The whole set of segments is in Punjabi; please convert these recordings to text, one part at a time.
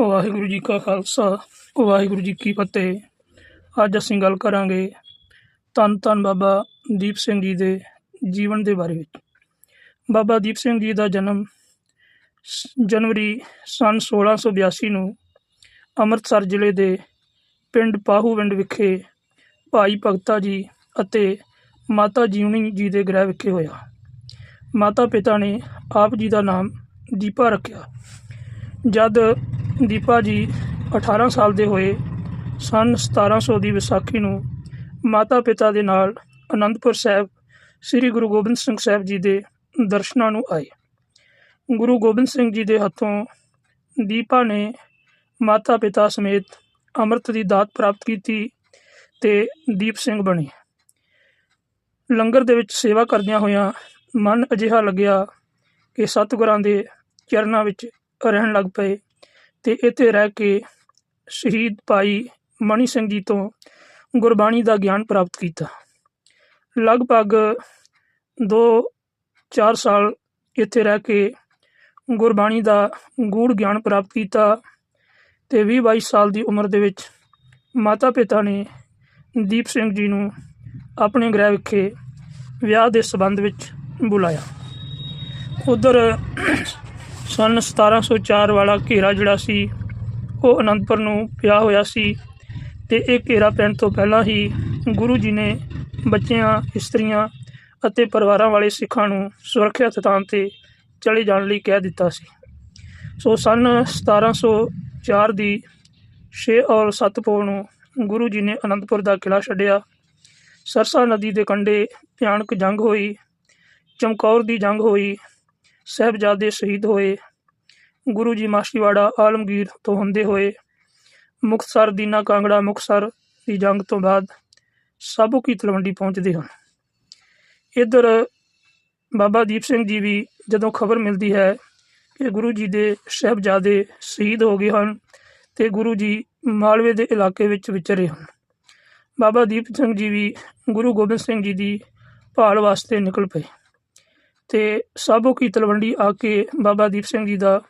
ਵਾਹਿਗੁਰੂ ਜੀ ਕਾ ਖਾਲਸਾ, ਵਾਹਿਗੁਰੂ ਜੀ ਕੀ ਫਤਿਹ। ਅੱਜ ਅਸੀਂ ਗੱਲ ਕਰਾਂਗੇ ਧੰਨ ਧੰਨ ਬਾਬਾ ਦੀਪ ਸਿੰਘ ਜੀ ਦੇ ਜੀਵਨ ਦੇ ਬਾਰੇ ਵਿੱਚ। ਬਾਬਾ ਦੀਪ ਸਿੰਘ ਜੀ ਦਾ ਜਨਮ ਸ- ਜਨਵਰੀ ਸਨ 1682 ਨੂੰ ਅੰਮ੍ਰਿਤਸਰ ਜ਼ਿਲ੍ਹੇ ਦੇ ਪਿੰਡ ਪਾਹੂਵਿੰਡ ਵਿਖੇ ਭਾਈ ਭਗਤਾ ਜੀ ਅਤੇ ਮਾਤਾ ਜੀਵਨੀ ਜੀ ਦੇ ਗ੍ਰਹਿ ਵਿਖੇ ਹੋਇਆ। ਮਾਤਾ ਪਿਤਾ ਨੇ ਆਪ ਜੀ ਦਾ ਨਾਮ ਦੀਪਾ ਰੱਖਿਆ। ਜਦ ਦੀਪਾ ਜੀ 18 ਸਾਲ ਦੇ ਹੋਏ, ਸਨ 1700 ਦੀ ਵਿਸਾਖੀ ਨੂੰ ਮਾਤਾ ਪਿਤਾ ਦੇ ਨਾਲ ਅਨੰਦਪੁਰ ਸਾਹਿਬ ਸ੍ਰੀ ਗੁਰੂ ਗੋਬਿੰਦ ਸਿੰਘ ਸਾਹਿਬ ਜੀ ਦੇ ਦਰਸ਼ਨਾਂ ਨੂੰ ਆਏ। ਗੁਰੂ ਗੋਬਿੰਦ ਸਿੰਘ ਜੀ ਦੇ ਹੱਥੋਂ ਦੀਪਾ ਨੇ ਮਾਤਾ ਪਿਤਾ ਸਮੇਤ ਅੰਮ੍ਰਿਤ ਦੀ ਦਾਤ ਪ੍ਰਾਪਤ ਕੀਤੀ ਤੇ ਦੀਪ ਸਿੰਘ ਬਣੇ। ਲੰਗਰ ਦੇ ਵਿੱਚ ਸੇਵਾ ਕਰਦਿਆਂ ਹੋਇਆਂ ਮਨ ਅਜਿਹਾ ਲੱਗਿਆ ਕਿ ਸਤਿਗੁਰਾਂ ਦੇ ਚਰਨਾਂ ਵਿੱਚ ਰਹਿਣ ਲੱਗ ਪਏ। ਤੇ ਇੱਥੇ ਰਹਿ ਕੇ ਸ਼ਹੀਦ ਭਾਈ ਮਣੀ ਸਿੰਘ ਜੀ ਤੋਂ ਗੁਰਬਾਣੀ ਦਾ ਗਿਆਨ ਪ੍ਰਾਪਤ ਕੀਤਾ। ਲਗਭਗ 2-4 ਸਾਲ ਇੱਥੇ ਰਹਿ ਕੇ ਗੁਰਬਾਣੀ ਦਾ ਗੂੜ ਗਿਆਨ ਪ੍ਰਾਪਤ ਕੀਤਾ ਤੇ 20-22 ਸਾਲ ਦੀ ਉਮਰ ਦੇ ਵਿੱਚ ਮਾਤਾ ਪਿਤਾ ਨੇ ਦੀਪ ਸਿੰਘ ਜੀ ਨੂੰ ਆਪਣੇ ਗ੍ਰਹਿ ਵਿਖੇ ਵਿਆਹ ਦੇ ਸਬੰਧ ਵਿੱਚ ਬੁਲਾਇਆ। ਉਧਰ ਸਨ। 1704 ਵਾਲਾ ਘੇਰਾ ਜਿਹੜਾ ਸੀ, ਉਹ ਅਨੰਦਪੁਰ ਨੂੰ ਪਿਆ ਹੋਇਆ ਸੀ ਤੇ ਇਹ ਘੇਰਾ ਪੈਣ ਤੋਂ ਪਹਿਲਾਂ ਹੀ ਗੁਰੂ ਜੀ ਨੇ ਬੱਚਿਆਂ, ਇਸਤਰੀਆਂ ਅਤੇ ਪਰਿਵਾਰਾਂ ਵਾਲੇ ਸਿੱਖਾਂ ਨੂੰ ਸੁਰੱਖਿਅਤ ਥਾਂ ਤੇ ਚਲੇ ਜਾਣ ਲਈ ਕਹਿ ਦਿੱਤਾ ਸੀ। ਸੋ ਸਨ 1704 ਦੀ 6 ਔਰ 7 ਪੋਹ ਨੂੰ ਗੁਰੂ ਜੀ ਨੇ ਅਨੰਦਪੁਰ ਦਾ ਕਿਲਾ ਛੱਡਿਆ। ਸਰਸਾ ਨਦੀ ਦੇ ਕੰਢੇ ਭਿਆਨਕ ਜੰਗ ਹੋਈ, ਚਮਕੌਰ ਦੀ ਜੰਗ ਹੋਈ ਸਾਹਿਬਜ਼ਾਦੇ ਸ਼ਹੀਦ ਹੋਏ। ਗੁਰੂ ਜੀ ਮਾਸ਼ੀਵਾੜਾ ਆਲਮਗੀਰ ਤੋਂ ਹੁੰਦੇ ਹੋਏ, ਮੁਕਤਸਰ, ਦੀਨਾ ਕਾਂਗੜਾ, ਮੁਕਤਸਰ ਦੀ ਜੰਗ ਤੋਂ ਬਾਅਦ ਸਾਬੋ ਕੀ ਤਲਵੰਡੀ ਪਹੁੰਚਦੇ ਹਨ। ਇੱਧਰ ਬਾਬਾ ਦੀਪ ਸਿੰਘ ਜੀ ਵੀ ਜਦੋਂ ਖਬਰ ਮਿਲਦੀ ਹੈ ਕਿ ਗੁਰੂ ਜੀ ਦੇ ਸਾਹਿਬਜ਼ਾਦੇ ਸ਼ਹੀਦ ਹੋ ਗਏ ਹਨ ਤੇ ਗੁਰੂ ਜੀ ਮਾਲਵੇ ਦੇ ਇਲਾਕੇ ਵਿੱਚ ਵਿਚਰੇ ਹਨ। ਬਾਬਾ ਦੀਪ ਸਿੰਘ ਜੀ ਵੀ ਗੁਰੂ ਗੋਬਿੰਦ ਸਿੰਘ ਜੀ ਦੀ ਭਾਲ ਵਾਸਤੇ ਨਿਕਲ ਪਏ। ਤੇ ਸਾਬੋ ਕੀ ਤਲਵੰਡੀ ਆ ਕੇ ਬਾਬਾ ਦੀਪ ਸਿੰਘ ਜੀ ਦਾ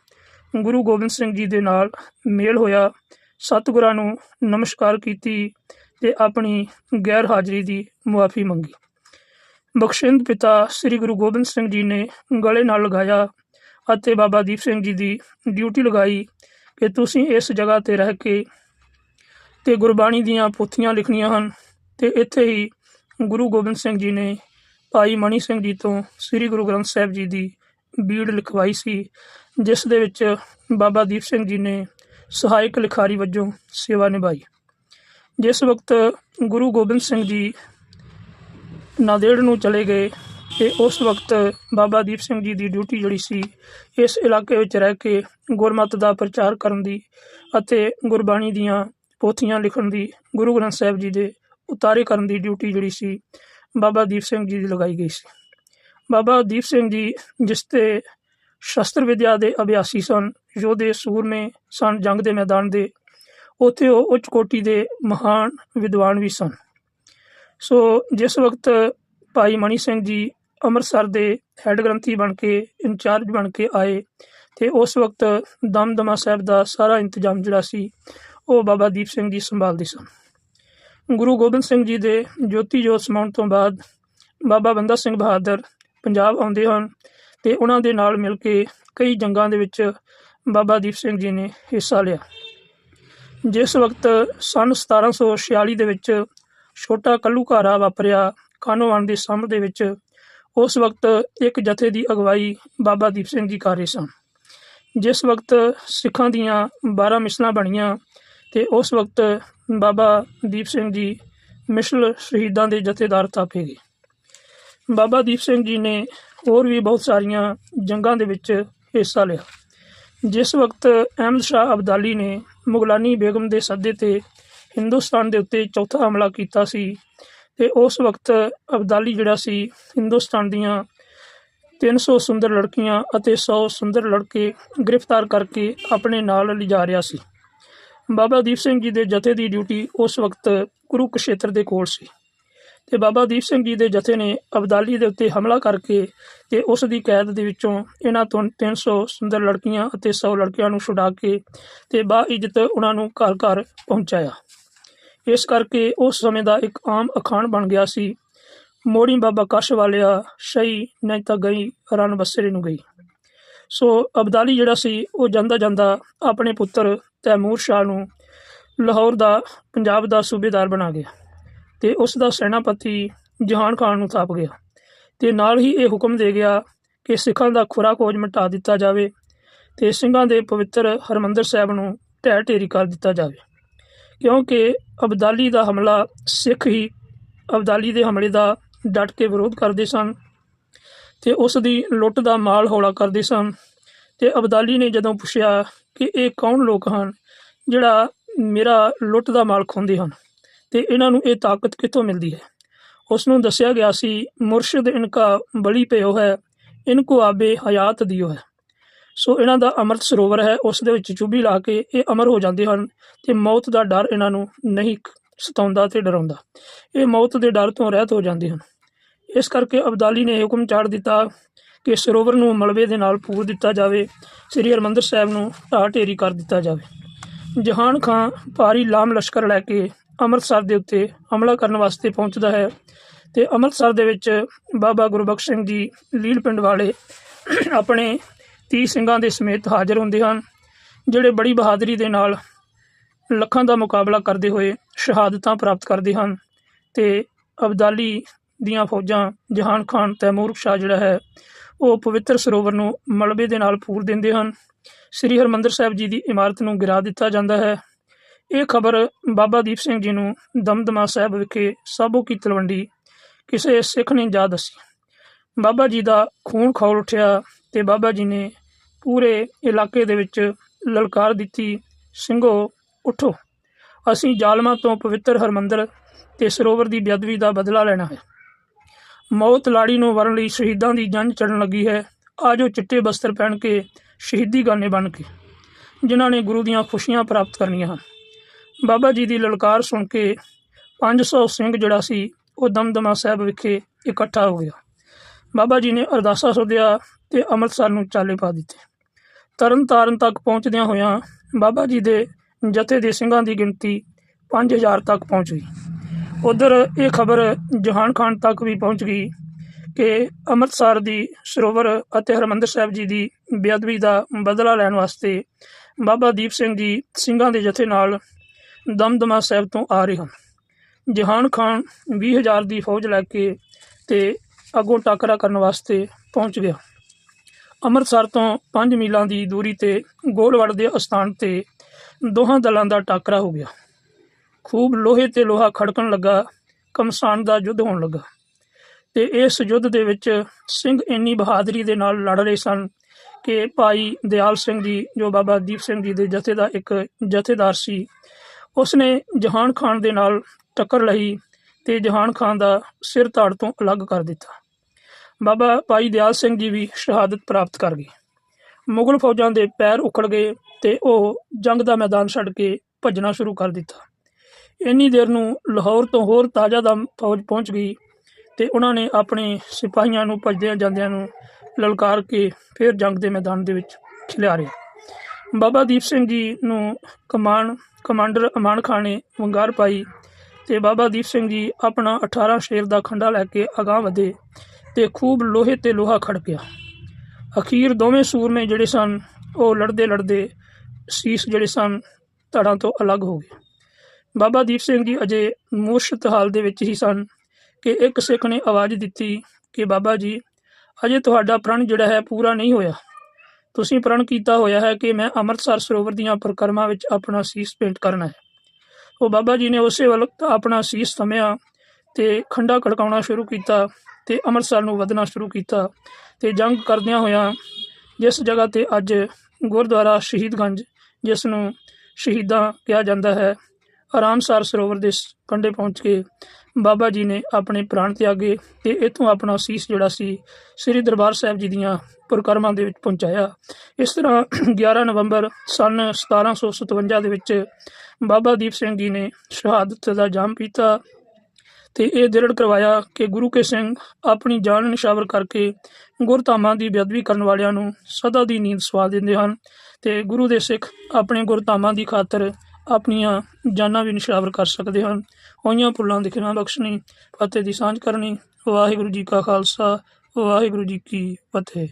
ਗੁਰੂ ਗੋਬਿੰਦ ਸਿੰਘ ਜੀ ਦੇ ਨਾਲ ਮੇਲ ਹੋਇਆ। ਸਤਿਗੁਰਾਂ ਨੂੰ ਨਮਸਕਾਰ ਕੀਤੀ ਤੇ ਆਪਣੀ ਗੈਰ ਹਾਜ਼ਰੀ ਦੀ ਮੁਆਫੀ ਮੰਗੀ। ਬਖਸ਼ਿੰਦ ਪਿਤਾ ਸ੍ਰੀ ਗੁਰੂ ਗੋਬਿੰਦ ਸਿੰਘ ਜੀ ਨੇ ਗਲੇ ਨਾਲ ਲਗਾਇਆ ਅਤੇ ਬਾਬਾ ਦੀਪ ਸਿੰਘ ਜੀ ਦੀ ਡਿਊਟੀ ਲਗਾਈ ਕਿ ਤੁਸੀਂ ਇਸ ਜਗ੍ਹਾ ਤੇ ਰਹਿ ਕੇ ਤੇ ਗੁਰਬਾਣੀ ਦੀਆਂ ਪੋਥੀਆਂ ਲਿਖਣੀਆਂ ਹਨ ਤੇ ਇੱਥੇ ਹੀ ਗੁਰੂ ਗੋਬਿੰਦ ਸਿੰਘ ਜੀ ਨੇ ਭਾਈ ਮਣੀ ਸਿੰਘ ਜੀ ਤੋਂ ਸ੍ਰੀ ਗੁਰੂ ਗ੍ਰੰਥ ਸਾਹਿਬ ਜੀ ਦੀ ਬੀੜ ਲਿਖਵਾਈ ਸੀ, ਜਿਸ ਦੇ ਵਿੱਚ ਬਾਬਾ ਦੀਪ ਸਿੰਘ ਜੀ ਨੇ ਸਹਾਇਕ ਲਿਖਾਰੀ ਵਜੋਂ ਸੇਵਾ ਨਿਭਾਈ। ਜਿਸ ਵਕਤ ਗੁਰੂ ਗੋਬਿੰਦ ਸਿੰਘ ਜੀ ਨਾਂਦੇੜ ਨੂੰ ਚਲੇ ਗਏ ਤੇ ਉਸ ਵਕਤ ਬਾਬਾ ਦੀਪ ਸਿੰਘ ਜੀ ਦੀ ਡਿਊਟੀ ਜਿਹੜੀ ਸੀ, ਇਸ ਇਲਾਕੇ ਵਿੱਚ ਰਹਿ ਕੇ ਗੁਰਮਤਿ ਦਾ ਪ੍ਰਚਾਰ ਕਰਨ ਦੀ ਅਤੇ ਗੁਰਬਾਣੀ ਦੀਆਂ ਪੋਥੀਆਂ ਲਿਖਣ ਦੀ ਗੁਰੂ ਗ੍ਰੰਥ ਸਾਹਿਬ ਜੀ ਦੇ ਉਤਾਰੇ ਕਰਨ ਦੀ ਡਿਊਟੀ ਜਿਹੜੀ ਸੀ ਬਾਬਾ ਦੀਪ ਸਿੰਘ ਜੀ ਦੀ ਲਗਾਈ ਗਈ ਸੀ। ਬਾਬਾ ਦੀਪ ਸਿੰਘ ਜੀ ਜਿਸ ਤੇ ਸ਼ਸਤਰ ਵਿਦਿਆ ਦੇ ਅਭਿਆਸੀ ਸਨ, ਯੋਧੇ, ਸੂਰਮੇ ਸਨ, ਜੰਗ ਦੇ ਮੈਦਾਨ ਦੇ, ਉੱਥੇ ਉਹ ਉੱਚ ਕੋਟੀ ਦੇ ਮਹਾਨ ਵਿਦਵਾਨ ਵੀ ਸਨ। ਸੋ ਜਿਸ ਵਕਤ ਭਾਈ ਮਣੀ ਸਿੰਘ ਜੀ ਅੰਮ੍ਰਿਤਸਰ ਦੇ ਹੈੱਡ ਗ੍ਰੰਥੀ ਬਣ ਕੇ, ਇੰਚਾਰਜ ਬਣ ਕੇ ਆਏ ਤੇ ਉਸ ਵਕਤ ਦਮਦਮਾ ਸਾਹਿਬ ਦਾ ਸਾਰਾ ਇੰਤਜ਼ਾਮ ਜਿਹੜਾ ਸੀ, ਉਹ ਬਾਬਾ ਦੀਪ ਸਿੰਘ ਜੀ ਸੰਭਾਲਦੇ ਸਨ। ਗੁਰੂ ਗੋਬਿੰਦ ਸਿੰਘ ਜੀ ਦੇ ਜੋਤੀ ਜੋਤ ਸਮਾਉਣ ਤੋਂ ਬਾਅਦ ਬਾਬਾ ਬੰਦਾ ਸਿੰਘ ਬਹਾਦਰ ਪੰਜਾਬ ਆਉਂਦੇ ਹਨ ਤੇ ਉਹਨਾਂ ਦੇ ਨਾਲ ਮਿਲ ਕੇ ਕਈ ਜੰਗਾਂ ਦੇ ਵਿੱਚ ਬਾਬਾ ਦੀਪ ਸਿੰਘ ਜੀ ਨੇ ਹਿੱਸਾ ਲਿਆ। ਜਿਸ ਵਕਤ ਸਨ 1746 ਦੇ ਵਿੱਚ ਛੋਟਾ ਕੱਲੂ ਘਾਰਾ ਵਾਪਰਿਆ ਕਾਨੋਵਾਨ ਦੀ ਸਾਹਮਣੇ ਦੇ ਵਿੱਚ, ਉਸ ਵਕਤ ਇੱਕ ਜਥੇ ਦੀ ਅਗਵਾਈ ਬਾਬਾ ਦੀਪ ਸਿੰਘ ਜੀ ਕਰ ਰਹੇ ਸਨ। ਜਿਸ ਵਕਤ ਸਿੱਖਾਂ ਦੀਆਂ 12 ਮਿਸਲਾਂ ਬਣੀਆਂ ਤੇ ਉਸ ਵਕਤ ਬਾਬਾ ਦੀਪ ਸਿੰਘ ਜੀ ਮਿਸਲ ਸ਼ਹੀਦਾਂ ਦੇ ਜਥੇਦਾਰ ਥਾਪੇ ਗਏ। ਬਾਬਾ ਦੀਪ ਸਿੰਘ ਜੀ ਨੇ ਹੋਰ ਵੀ ਬਹੁਤ ਸਾਰੀਆਂ ਜੰਗਾਂ ਦੇ ਵਿੱਚ ਹਿੱਸਾ ਲਿਆ। ਜਿਸ ਵਕਤ ਅਹਿਮਦ ਸ਼ਾਹ ਅਬਦਾਲੀ ਨੇ ਮੁਗਲਾਨੀ ਬੇਗਮ ਦੇ ਸੱਦੇ ਤੇ ਹਿੰਦੁਸਤਾਨ ਦੇ ਉੱਤੇ ਚੌਥਾ ਹਮਲਾ ਕੀਤਾ ਸੀ ਤੇ ਉਸ ਵਕਤ ਅਬਦਾਲੀ ਜਿਹੜਾ ਸੀ, ਹਿੰਦੁਸਤਾਨ ਦੀਆਂ 300 ਸੁੰਦਰ ਲੜਕੀਆਂ ਅਤੇ 100 ਸੁੰਦਰ ਲੜਕੇ ਗ੍ਰਿਫਤਾਰ ਕਰਕੇ ਆਪਣੇ ਨਾਲ ਲਿਜਾ ਰਿਹਾ ਸੀ। ਬਾਬਾ ਦੀਪ ਸਿੰਘ ਜੀ ਦੇ ਜਥੇ ਦੀ ਡਿਊਟੀ ਉਸ ਵਕਤ ਕੁਰੂਕਸ਼ੇਤਰ ਦੇ ਕੋਲ ਸੀ। ਤੇ ਬਾਬਾ ਦੀਪ ਸਿੰਘ ਜੀ ਦੇ ਜਥੇ ਨੇ ਅਬਦਾਲੀ ਦੇ ਉੱਤੇ ਹਮਲਾ ਕਰਕੇ ਤੇ ਉਸ ਦੀ ਕੈਦ ਦੇ ਵਿੱਚੋਂ ਇਹਨਾਂ ਤੋਂ 300 ਸੁੰਦਰ ਲੜਕੀਆਂ ਅਤੇ 100 ਲੜਕਿਆਂ ਨੂੰ ਛੁਡਾ ਕੇ ਤੇ ਬਾ ਇੱਜ਼ਤ ਉਹਨਾਂ ਨੂੰ ਘਰ ਘਰ ਪਹੁੰਚਾਇਆ। ਇਸ ਕਰਕੇ ਉਸ ਸਮੇਂ ਦਾ ਇੱਕ ਆਮ ਅਖਾਣ ਬਣ ਗਿਆ ਸੀ। ਮੋੜੀ ਬਾਬਾ ਕਸ਼ ਵਾਲਿਆ ਸ਼ਹੀ ਨਹੀਂ ਤਾਂ ਗਈ ਰਨ ਬਸਰੇ ਨੂੰ ਗਈ। ਸੋ ਅਬਦਾਲੀ ਜਿਹੜਾ ਸੀ, ਉਹ ਜਾਂਦਾ ਜਾਂਦਾ ਆਪਣੇ ਪੁੱਤਰ ਤੈਮੂਰ ਸ਼ਾਹ ਨੂੰ ਲਾਹੌਰ ਦਾ ਪੰਜਾਬ ਦਾ ਸੂਬੇਦਾਰ ਬਣਾ ਗਿਆ ਤੇ ਉਸ ਦਾ ਸੈਨਾਪਤੀ ਜਹਾਨ ਖਾਨ ਨੂੰ ਥਾਪ ਗਿਆ ਤੇ ਨਾਲ ਹੀ ਇਹ ਹੁਕਮ ਦੇ ਗਿਆ ਕਿ ਸਿੱਖਾਂ ਦਾ ਖੁਰਾ ਖੋਜ ਮਿਟਾ ਦਿੱਤਾ ਜਾਵੇ ਤੇ ਸਿੰਘਾਂ ਦੇ ਪਵਿੱਤਰ ਹਰਮੰਦਰ ਸਾਹਿਬ ਨੂੰ ਢਹਿ ਢੇਰੀ ਕਰ ਦਿੱਤਾ ਜਾਵੇ। ਕਿਉਂਕਿ ਅਬਦਾਲੀ ਦਾ ਹਮਲਾ ਸਿੱਖ ਹੀ ਅਬਦਾਲੀ ਦੇ ਹਮਲੇ ਦਾ ਡਟ ਕੇ ਵਿਰੋਧ ਕਰਦੇ ਸਨ ਤੇ ਉਸ ਦੀ ਲੁੱਟ ਦਾ ਮਾਲ ਹੌਲਾ ਕਰਦੇ ਸਨ। ਤੇ ਅਬਦਾਲੀ ਨੇ ਜਦੋਂ ਪੁੱਛਿਆ ਕਿ ਇਹ ਕੌਣ ਲੋਕ ਹਨ ਜਿਹੜਾ ਮੇਰਾ ਲੁੱਟ ਦਾ ਮਾਲ ਖੋਂਦੇ ਹਨ, ਤੇ ਇਹਨਾਂ ਨੂੰ ਇਹ ਤਾਕਤ ਕਿੱਥੋਂ ਮਿਲਦੀ ਹੈ? ਉਸ ਨੂੰ ਦੱਸਿਆ ਗਿਆ ਸੀ, ਮੁਰਸ਼ਿਦ ਇਨਕਾ ਬਲੀ ਪਿਓ ਹੈ, ਇਨਕੋ ਆਬੇ ਹਯਾਤ ਦਿਓ ਹੈ। ਸੋ ਇਹਨਾਂ ਦਾ ਅੰਮ੍ਰਿਤ ਸਰੋਵਰ ਹੈ, ਉਸ ਦੇ ਵਿੱਚ ਚੁੱਭੀ ਲਾ ਕੇ ਇਹ ਅਮਰ ਹੋ ਜਾਂਦੇ ਹਨ ਤੇ ਮੌਤ ਦਾ ਡਰ ਇਹਨਾਂ ਨੂੰ ਨਹੀਂ ਸਤਾਉਂਦਾ ਤੇ ਡਰਾਉਂਦਾ। ਇਹ ਮੌਤ ਦੇ ਡਰ ਤੋਂ ਰਹਿਤ ਹੋ ਜਾਂਦੇ ਹਨ। ਇਸ ਕਰਕੇ ਅਬਦਾਲੀ ਨੇ ਹੁਕਮ ਚਾੜ ਦਿੱਤਾ ਕਿ ਸਰੋਵਰ ਨੂੰ ਮਲਬੇ ਦੇ ਨਾਲ ਪੂਰ ਦਿੱਤਾ ਜਾਵੇ, ਸ੍ਰੀ ਹਰਮੰਦਰ ਸਾਹਿਬ ਨੂੰ ਢਾਹ ਢੇਰੀ ਕਰ ਦਿੱਤਾ ਜਾਵੇ। ਜਹਾਨ ਖਾਨ ਭਾਰੀ ਲਾਮ ਲਸ਼ਕਰ ਲੈ ਕੇ ਅੰਮ੍ਰਿਤਸਰ ਦੇ ਉੱਤੇ ਹਮਲਾ ਕਰਨ ਵਾਸਤੇ ਪਹੁੰਚਦਾ ਹੈ ਤੇ ਅੰਮ੍ਰਿਤਸਰ ਦੇ ਵਿੱਚ ਬਾਬਾ ਗੁਰਬਖਸ਼ ਸਿੰਘ ਜੀ ਲੀਲ ਪਿੰਡ ਵਾਲੇ ਆਪਣੇ 30 ਸਿੰਘਾਂ ਦੇ ਸਮੇਤ ਹਾਜ਼ਰ ਹੁੰਦੇ ਹਨ, ਜਿਹੜੇ ਬੜੀ ਬਹਾਦਰੀ ਦੇ ਨਾਲ ਲੱਖਾਂ ਦਾ ਮੁਕਾਬਲਾ ਕਰਦੇ ਹੋਏ ਸ਼ਹਾਦਤਾਂ ਪ੍ਰਾਪਤ ਕਰਦੇ ਹਨ ਤੇ ਅਬਦਾਲੀ ਦੀਆਂ ਫੌਜਾਂ, ਜਹਾਨ ਖਾਨ ਤੈਮੂਰ ਸ਼ਾਹ ਜਿਹੜਾ ਹੈ, ਉਹ ਪਵਿੱਤਰ ਸਰੋਵਰ ਨੂੰ ਮਲਬੇ ਦੇ ਨਾਲ ਪੂਰ ਦਿੰਦੇ ਹਨ। ਸ੍ਰੀ ਹਰਮੰਦਰ ਸਾਹਿਬ ਜੀ ਦੀ ਇਮਾਰਤ ਨੂੰ ਗਿਰਾ ਦਿੱਤਾ ਜਾਂਦਾ ਹੈ। ਇਹ ਖਬਰ ਬਾਬਾ ਦੀਪ ਸਿੰਘ ਜੀ ਨੂੰ ਦਮਦਮਾ ਸਾਹਿਬ ਵਿਖੇ ਸਾਬੋ ਕੀ ਤਲਵੰਡੀ ਕਿਸੇ ਸਿੱਖ ਨੇ ਜਾ ਦੱਸੀ। ਬਾਬਾ ਜੀ ਦਾ ਖੂਨ ਖੌਲ ਉੱਠਿਆ ਤੇ ਬਾਬਾ ਜੀ ਨੇ ਪੂਰੇ ਇਲਾਕੇ ਦੇ ਵਿੱਚ ਲਲਕਾਰ ਦਿੱਤੀ, ਸਿੰਘੋ, ਉਠੋ। ਅਸੀਂ ਜ਼ਾਲਮਾਂ ਤੋਂ ਪਵਿੱਤਰ ਹਰਮੰਦਰ ਤੇ ਸਰੋਵਰ ਦੀ ਬੇਅਦਬੀ ਦਾ ਬਦਲਾ ਲੈਣਾ ਹੈ। ਮੌਤ ਲਾੜੀ ਨੂੰ ਵਰਨ ਲਈ ਸ਼ਹੀਦਾਂ ਦੀ ਜੰਝ ਚੜਨ ਲੱਗੀ ਹੈ। ਆਜੋ ਚਿੱਟੇ ਬਸਤਰ ਪਹਿਨ ਕੇ ਸ਼ਹੀਦੀ ਗਾਨੇ ਬਣ ਕੇ, ਜਿਨ੍ਹਾਂ ਨੇ ਗੁਰੂ ਦੀਆਂ ਖੁਸ਼ੀਆਂ ਪ੍ਰਾਪਤ ਕਰਨੀਆਂ ਹਨ। ਬਾਬਾ ਜੀ ਦੀ ਲਲਕਾਰ ਸੁਣ ਕੇ 500 ਸਿੰਘ ਜਿਹੜਾ ਸੀ, ਉਹ ਦਮਦਮਾ ਸਾਹਿਬ ਵਿਖੇ ਇਕੱਠਾ ਹੋ ਗਿਆ। ਬਾਬਾ ਜੀ ਨੇ ਅਰਦਾਸਾ ਸੋਧਿਆ ਤੇ ਅੰਮ੍ਰਿਤਸਰ ਨੂੰ ਚਾਲੇ ਪਾ ਦਿੱਤੇ। ਤਰਨ ਤਾਰਨ ਤੱਕ ਪਹੁੰਚਦਿਆਂ ਹੋਇਆਂ ਬਾਬਾ ਜੀ ਦੇ ਜਥੇ ਦੇ ਸਿੰਘਾਂ ਦੀ ਗਿਣਤੀ 5000 ਤੱਕ ਪਹੁੰਚ ਗਈ। ਉਧਰ ਇਹ ਖਬਰ ਜਹਾਨ ਖਾਨ ਤੱਕ ਵੀ ਪਹੁੰਚ ਗਈ ਕਿ ਅੰਮ੍ਰਿਤਸਰ ਦੀ ਸਰੋਵਰ ਅਤੇ ਹਰਮੰਦਰ ਸਾਹਿਬ ਜੀ ਦੀ ਬੇਅਦਬੀ ਦਾ ਬਦਲਾ ਲੈਣ ਵਾਸਤੇ ਬਾਬਾ ਦੀਪ ਸਿੰਘ ਜੀ ਸਿੰਘਾਂ ਦੇ ਜਥੇ ਨਾਲ ਦਮਦਮਾ ਸਾਹਿਬ ਤੋਂ ਆ ਰਹੇ ਹਨ। ਜਹਾਨ ਖਾਨ 20000 ਦੀ ਫੌਜ ਲੈ ਕੇ ਤੇ ਅੱਗੋਂ ਟਾਕਰਾ ਕਰਨ ਵਾਸਤੇ ਪਹੁੰਚ ਗਿਆ। ਅੰਮ੍ਰਿਤਸਰ ਤੋਂ 5 ਮੀਲਾਂ ਦੀ ਦੂਰੀ ਤੇ ਗੋਲਵੜ ਦੇ ਅਸਥਾਨ ਤੇ ਦੋਹਾਂ ਦਲਾਂ ਦਾ ਟਾਕਰਾ ਹੋ ਗਿਆ। ਖੂਬ ਲੋਹੇ ਤੇ ਲੋਹਾ ਖੜਕਣ ਲੱਗਾ, ਕਮਸਾਨ ਦਾ ਯੁੱਧ ਹੋਣ ਲੱਗਾ ਤੇ ਇਸ ਯੁੱਧ ਦੇ ਵਿੱਚ ਸਿੰਘ ਇੰਨੀ ਬਹਾਦਰੀ ਦੇ ਨਾਲ ਲੜ ਰਹੇ ਸਨ ਕਿ ਭਾਈ ਦਿਆਲ ਸਿੰਘ ਜੀ ਜੋ ਬਾਬਾ ਦੀਪ ਸਿੰਘ ਜੀ ਦੇ ਜਥੇ ਦਾ ਇੱਕ ਜਥੇਦਾਰ ਸੀ, ਉਸਨੇ ਜਹਾਨ ਖਾਨ ਦੇ ਨਾਲ ਟੱਕਰ ਲਈ ਤੇ ਜਹਾਨ ਖਾਨ ਦਾ ਸਿਰ ਧੜ ਤੋਂ ਅਲੱਗ ਕਰ ਦਿੱਤਾ। ਬਾਬਾ ਭਾਈ ਦਿਆਲ ਸਿੰਘ ਜੀ ਵੀ ਸ਼ਹਾਦਤ ਪ੍ਰਾਪਤ ਕਰ ਗਏ। ਮੁਗਲ ਫੌਜਾਂ ਦੇ ਪੈਰ ਉਖੜ ਗਏ ਤੇ ਉਹ ਜੰਗ ਦਾ ਮੈਦਾਨ ਛੱਡ ਕੇ ਭੱਜਣਾ ਸ਼ੁਰੂ ਕਰ ਦਿੱਤਾ। ਇੰਨੀ ਦੇਰ ਨੂੰ ਲਾਹੌਰ ਤੋਂ ਹੋਰ ਤਾਜ਼ਾ ਦਮ ਫੌਜ ਪਹੁੰਚ ਗਈ ਤੇ ਉਹਨਾਂ ਨੇ ਆਪਣੇ ਸਿਪਾਹੀਆਂ ਨੂੰ, ਭੱਜਦਿਆਂ ਜਾਂਦਿਆਂ ਨੂੰ ਲਲਕਾਰ ਕੇ ਫਿਰ ਜੰਗ ਦੇ ਮੈਦਾਨ ਦੇ ਵਿੱਚ ਖਿਲਾਰਿਆ। ਬਾਬਾ ਦੀਪ ਸਿੰਘ ਜੀ ਨੂੰ ਕਮਾਨ, ਕਮਾਂਡਰ ਅਮਾਨ ਖਾਨ ਨੇ ਵੰਗਾਰ ਪਾਈ ਤੇ ਬਾਬਾ ਦੀਪ ਸਿੰਘ ਜੀ ਆਪਣਾ 18 ਸ਼ੇਰ ਦਾ ਖੰਡਾ ਲੈ ਕੇ ਅਗਾਹ ਵਧੇ ਤੇ ਖੂਬ ਲੋਹੇ ਤੇ ਲੋਹਾ ਖੜਕਿਆ ਅਖੀਰ ਦੋਵੇਂ ਸੂਰਮੇ ਜਿਹੜੇ ਸਨ, ਉਹ ਲੜਦੇ ਲੜਦੇ ਸੀਸ ਜਿਹੜੇ ਸਨ, ਧੜਾਂ ਤੋਂ ਅਲੱਗ ਹੋ ਗਏ। ਬਾਬਾ ਦੀਪ ਸਿੰਘ ਜੀ ਅਜੇ ਮੂਰਸ਼ਤ ਹਾਲ ਦੇ ਵਿੱਚ ਹੀ ਸਨ ਕਿ ਇੱਕ ਸਿੱਖ ਨੇ ਆਵਾਜ਼ ਦਿੱਤੀ ਕਿ ਬਾਬਾ ਜੀ, ਅਜੇ ਤੁਹਾਡਾ ਪ੍ਰਣ ਜਿਹੜਾ ਹੈ ਪੂਰਾ ਨਹੀਂ ਹੋਇਆ। ਤੁਸੀਂ ਪ੍ਰਣ ਕੀਤਾ ਹੋਇਆ ਹੈ ਕਿ ਮੈਂ ਅੰਮ੍ਰਿਤਸਰ ਸਰੋਵਰ ਦੀਆਂ ਪ੍ਰਕਰਮਾਂ ਵਿੱਚ ਆਪਣਾ ਸੀਸ ਪੇਂਟ ਕਰਨਾ ਹੈ। ਉਹ ਬਾਬਾ ਜੀ ਨੇ ਉਸੇ ਵਕਤ ਆਪਣਾ ਸੀਸ ਸਮਿਆ ਤੇ ਖੰਡਾ ਖੜਕਾਉਣਾ ਸ਼ੁਰੂ ਕੀਤਾ ਤੇ ਅੰਮ੍ਰਿਤਸਰ ਨੂੰ ਵਧਣਾ ਸ਼ੁਰੂ ਕੀਤਾ ਤੇ ਜੰਗ ਕਰਦਿਆਂ ਹੋਇਆਂ ਜਿਸ ਜਗ੍ਹਾ ਤੇ ਅੱਜ ਗੁਰਦੁਆਰਾ ਸ਼ਹੀਦਗੰਜ, ਜਿਸ ਨੂੰ ਸ਼ਹੀਦਾਂ ਕਿਹਾ ਜਾਂਦਾ ਹੈ ਆਰਾਮਸਰ ਸਰੋਵਰ ਦੇ ਕੰਢੇ ਪਹੁੰਚ ਕੇ ਬਾਬਾ ਜੀ ਨੇ ਆਪਣੇ ਪ੍ਰਾਣ ਤਿਆਗੇ ਤੇ ਇਥੋਂ ਆਪਣਾ ਸੀਸ ਜਿਹੜਾ ਸੀ, ਸ੍ਰੀ ਦਰਬਾਰ ਸਾਹਿਬ ਜੀ ਦੀਆਂ ਪ੍ਰਕਰਮਾਂ ਦੇ ਵਿੱਚ ਪਹੁੰਚਾਇਆ। ਇਸ ਤਰ੍ਹਾਂ 11 ਨਵੰਬਰ ਸਨ 1757 ਦੇ ਵਿੱਚ ਬਾਬਾ ਦੀਪ ਸਿੰਘ ਜੀ ਨੇ ਸ਼ਹਾਦਤ ਦਾ ਜਾਮ ਪੀਤਾ ਤੇ ਇਹ ਦ੍ਰਿੜ ਕਰਵਾਇਆ ਕਿ ਗੁਰੂ ਕੇ ਸਿੰਘ ਆਪਣੀ ਜਾਨ ਨਿਸ਼ਾਵਰ ਕਰਕੇ ਗੁਰਧਾਮਾਂ ਦੀ ਬੇਅਦਬੀ ਕਰਨ ਵਾਲਿਆਂ ਨੂੰ ਸਦਾ ਦੀ ਨੀਂਦ ਸਵਾ ਦਿੰਦੇ ਹਨ ਤੇ ਗੁਰੂ ਦੇ ਸਿੱਖ ਆਪਣੇ ਗੁਰਧਾਮਾਂ ਦੀ ਖਾਤਰ ਆਪਣੀਆਂ ਜਾਨਾਂ ਵੀ ਨਿਸ਼ਾਵਰ ਕਰ ਸਕਦੇ ਹਨ। ਹੋਈਆਂ ਭੁੱਲਾਂ ਦੀ ਖਿਮਾ ਬਖਸ਼ਣੀ, ਫਤਿਹ ਦੀ ਸਾਂਝ ਕਰਨੀ। ਵਾਹਿਗੁਰੂ ਜੀ ਕਾ ਖਾਲਸਾ, ਵਾਹਿਗੁਰੂ ਜੀ ਕੀ ਫਤਿਹ।